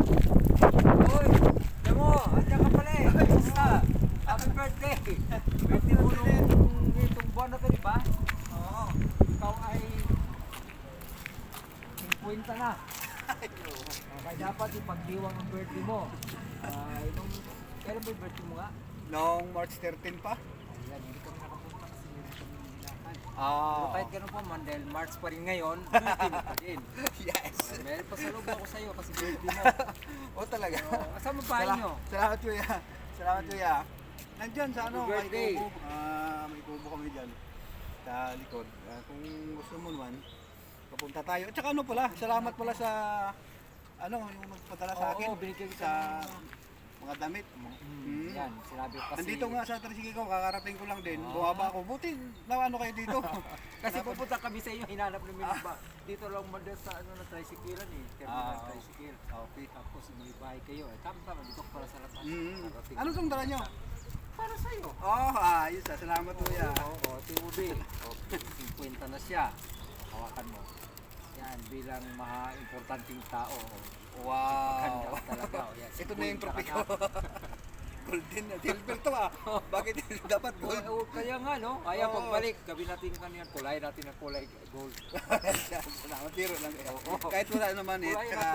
Uy, alam mo, andiyan ka pala eh. Kumusta? Happy birthday. Birthday mo nung itong buwan na to, di ba? Oo. Ikaw ay 50 na. Okay, dapat ipagdiwang ang birthday mo. Ay, nung, kailan ba yung birthday mo nga? Noong March 13 pa? Ayan, hindi kami nakapunta kasi meron kami nilakan. Pero Ah. kahit ganun pa man, dahil March pa rin ngayon, birthday mo pa din. yes. Meron pa sa loob ako sa'yo kasi birthday mo. O talaga. Oh, Kasama bahay Sala- nyo. Salamat kuya. Salamat kuya. Nandyan sa ano, may birthday. kubo. Ah, may kubo kami dyan. Sa likod. Ah, kung gusto mo naman, papunta tayo. At saka ano pala, salamat pala sa ano, yung nagpadala sa Oo, akin. binigyan kita sa ng- damit. Hmm, Hmm. Yan, sinabi ko kasi. Nandito nga sa ko, kakarating ko lang din. Ah. Bumaba ako. Buti, na ano kayo dito. Kasi pupunta kami sa inyo, hinanap namin yung ba. Dito lang manda sa ano na tricycle eh. Terminal Ah. tricycle. okay. Tapos may bahay kayo. Eh, tama-tama, dito para sa latas. Mm. Ano tong dala nyo? Para sa'yo. Oh, ayos ah. Salamat kuya. Oo, oo, TUB. Okay, 50 na siya. Hawakan mo. Yan, bilang mga-importanting tao. Handa Wow. ka talaga. O, yan, Ito na yung 50 ka trophy ko. Golden na. Silver to ah. Bakit dapat gold? oo, kaya nga no, kaya Oo. pagbalik, gabi natin kanina, kulay natin ang kulay gold. Salamat. Tiro lang. Oo. Kahit wala naman eh. Kulay Tsaka